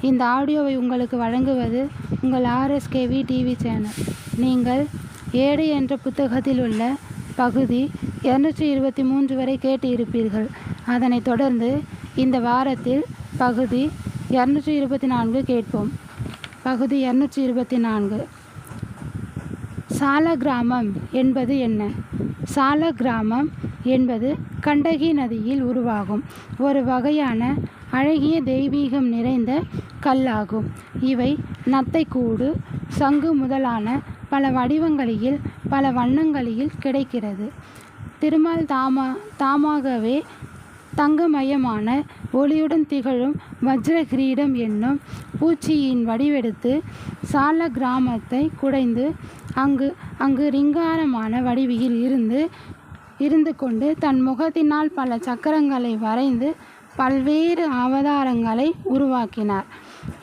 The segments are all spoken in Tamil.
இந்த ஆடியோவை உங்களுக்கு வழங்குவது உங்கள் ஆர்எஸ்கேவி டிவி சேனல். நீங்கள் ஏடு என்ற புத்தகத்தில் உள்ள பகுதி இரநூற்றி இருபத்தி மூன்று வரை கேட்டு இருப்பீர்கள் அதனைத் தொடர்ந்து இந்த வாரத்தில் பகுதி இரநூற்றி இருபத்தி நான்கு கேட்போம். பகுதி இரநூற்றி இருபத்தி நான்கு. சால கிராமம் என்பது என்ன? சால கிராமம் என்பது கண்டகி நதியில் உருவாகும். ஒரு வகையான அழகிய தெய்வீகம் நிறைந்த கல்லாகும். இவை நத்தைக்கூடு சங்கு முதலான பல வடிவங்களில் பல வண்ணங்களில் கிடைக்கிறது. திருமால் தாமா தாமாகவே தங்கமயமான ஒளியுடன் திகழும் வஜ்ர கிரீடம் என்னும் பூச்சியின் வடிவெடுத்து சால கிராமத்தை குடைந்து அங்கு அங்கு ரிங்காரமான வடிவில் இருந்து இருந்து கொண்டு தன் முகத்தினால் பல சக்கரங்களை வரைந்து பல்வேறு அவதாரங்களை உருவாக்கினார்.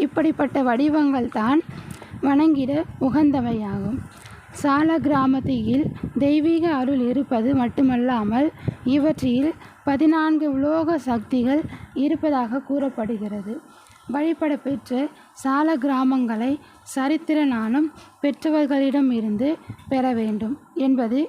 இப்படிப்பட்ட வடிவங்கள் தான் வணங்கிட உகந்தவையாகும். சால கிராமத்தில் தெய்வீக அருள் இருப்பது மட்டுமல்லாமல் இவற்றில் பதினான்கு உலோக சக்திகள் இருப்பதாக கூறப்படுகிறது. வழிபட பெற்ற சால கிராமங்களை சரித்திர நாணம் பெற்றவர்களிடமிருந்து பெற வேண்டும் என்பது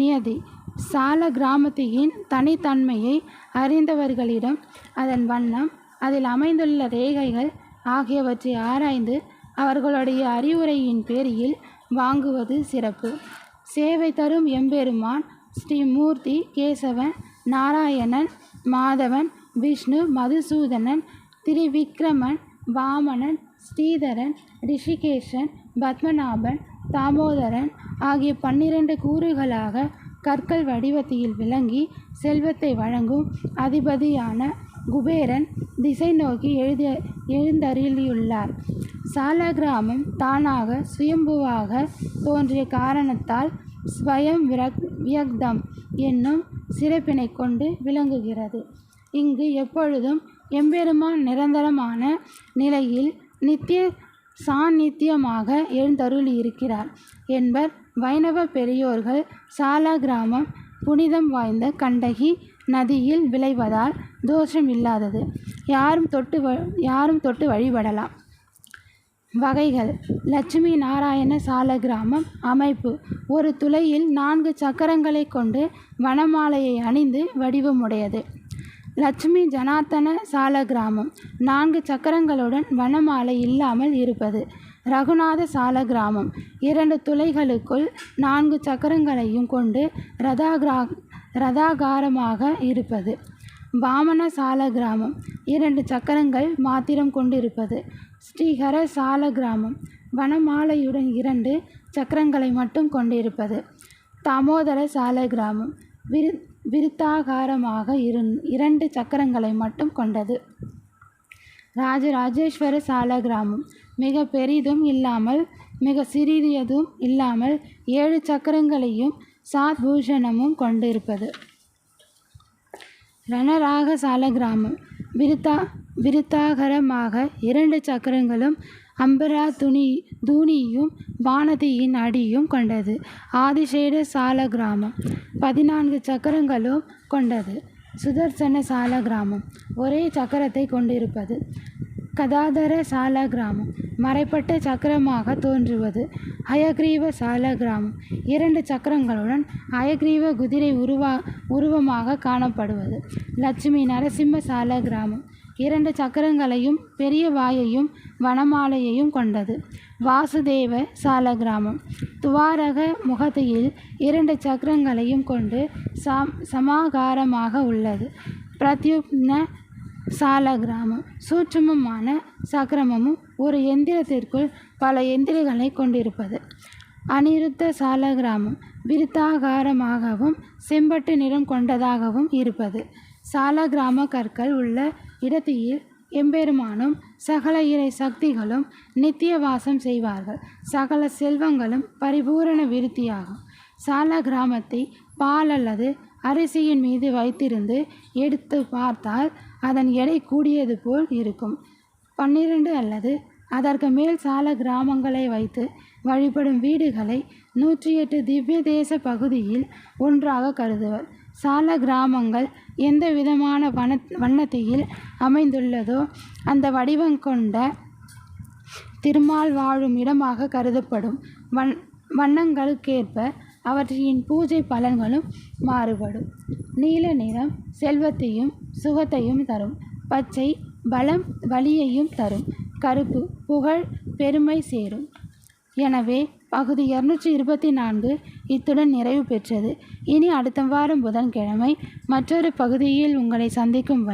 நியதி. சால கிராமத்தியின் தனித்தன்மையை அறிந்தவர்களிடம் அதன் வண்ணம் அதில் அமைந்துள்ள ரேகைகள் ஆகியவற்றை ஆராய்ந்து அவர்களுடைய அறிவுரையின் பேரில் வாங்குவது சிறப்பு. சேவை தரும் எம்பெருமான் ஸ்ரீ மூர்த்தி கேசவன் நாராயணன் மாதவன் விஷ்ணு மதுசூதனன் திரிவிக்ரமன் வாமனன் ஸ்ரீதரன் ரிஷிகேஷன் பத்மநாபன் தாமோதரன் ஆகிய பன்னிரண்டு கூறுகளாக கற்கள் வடிவத்தில் விளங்கி செல்வத்தை வழங்கும் அதிபதியான குபேரன் திசை நோக்கி எழுதி எழுந்தருளியுள்ளார். சாலகிராமம் தானாக சுயம்புவாக தோன்றிய காரணத்தால் ஸ்வயம் விரக் வியக்தம் என்னும் சிறப்பினை கொண்டு விளங்குகிறது. இங்கு எப்பொழுதும் எம்பெருமான் நிரந்தரமான நிலையில் நித்திய சாநித்தியமாக எழுந்தருளி இருக்கிறார் என்பர் வைணவ பெரியோர்கள் சாலா கிராமம் புனிதம் வாய்ந்த கண்டகி நதியில் விளைவதால் தோஷம் இல்லாதது யாரும் தொட்டு வ யாரும் தொட்டு வழிபடலாம். வகைகள். லட்சுமி நாராயண சால கிராமம் அமைப்பு. ஒரு துளையில் நான்கு சக்கரங்களை கொண்டு வனமாலையை அணிந்து வடிவமுடையது. லட்சுமி ஜனார்த்தன சால கிராமம். நான்கு சக்கரங்களுடன் வனமாலை இல்லாமல் இருப்பது. ரகுநாத சால கிராமம். இரண்டு துளைகளுக்குள் நான்கு சக்கரங்களையும் கொண்டு ரதாகிரா ரதாகாரமாக இருப்பது. வாமன சால கிராமம். இரண்டு சக்கரங்கள் மாத்திரம் கொண்டிருப்பது. ஸ்ரீஹர சால கிராமம். வனமாலையுடன் இரண்டு சக்கரங்களை மட்டும் கொண்டிருப்பது. தாமோதர சால கிராமம். விரு விருத்தாகாரமாக இரு இரண்டு சக்கரங்களை மட்டும் கொண்டது. ராஜராஜேஸ்வர சால கிராமம். மிக பெரிதும் இல்லாமல் மிக சிறியதும் இல்லாமல் ஏழு சக்கரங்களையும் சாத்பூஷணமும் கொண்டிருப்பது. ரணராக சால கிராமம் விருத்தா விருத்தாகரமாக இரண்டு சக்கரங்களும் அம்பரா துணி தூணியும் வானதியின் அடியும் கொண்டது. ஆதிசேட சால கிராமம் பதினான்கு சக்கரங்களும் கொண்டது. சுதர்சன சால கிராமம் ஒரே சக்கரத்தை கொண்டிருப்பது. கதாதர சால கிராமம் மறைப்பட்ட சக்கரமாக தோன்றுவது ஹயக்ரீவ சால கிராமம் இரண்டு சக்கரங்களுடன் ஹயக்ரீவ குதிரை உருவா உருவமாக காணப்படுவது. லட்சுமி நரசிம்ம சால கிராமம் இரண்டு சக்கரங்களையும் பெரிய வாயையும் வனமாலையையும் கொண்டது. வாசுதேவ சால கிராமம் துவாரக முகத்தையில் இரண்டு சக்கரங்களையும் கொண்டு சம் சமாகாரமாக உள்ளது. பிரத்யுப்ன சால கிராமம் சூட்சுமமான சக்கரமும் ஒரு எந்திரத்திற்குள் பல எந்திரங்களை கொண்டிருப்பது. அனிருத்த சால கிராமம் விருத்தாகாரமாகவும் செம்பட்டு நிறம் கொண்டதாகவும் இருப்பது. சால கிராம கற்கள் உள்ள இடத்தில் எம்பெருமானும் சகல இறை சக்திகளும் நித்திய வாசம் செய்வார்கள். சகல செல்வங்களும் பரிபூரண விருத்தியாகும். சால கிராமத்தை பால் அல்லது அரிசியின் மீது வைத்திருந்து எடுத்து பார்த்தால் அதன் எடை கூடியது போல் இருக்கும். பன்னிரண்டு அல்லது அதற்கு மேல் சால கிராமங்களை வைத்து வழிபடும் வீடுகளை நூற்றி எட்டு திவ்ய தேச பகுதியில் ஒன்றாக கருதுவர். சால கிராமங்கள் எந்த விதமான வன வண்ணத்தையில் அமைந்துள்ளதோ அந்த வடிவம் கொண்ட திருமால் வாழும் இடமாக கருதப்படும். வண் வண்ணங்களுக்கேற்ப அவற்றின் பூஜை பலன்களும் மாறுபடும். நீல நிறம் செல்வத்தையும் சுகத்தையும் தரும். பச்சை பலம் வலியையும் தரும். கருப்பு புகழ் பெருமை சேரும். எனவே பகுதி இரநூற்றி இருபத்தி நான்கு இத்துடன் நிறைவு பெற்றது. இனி அடுத்த வாரம் புதன்கிழமை மற்றொரு பகுதியில் உங்களை சந்திக்கும்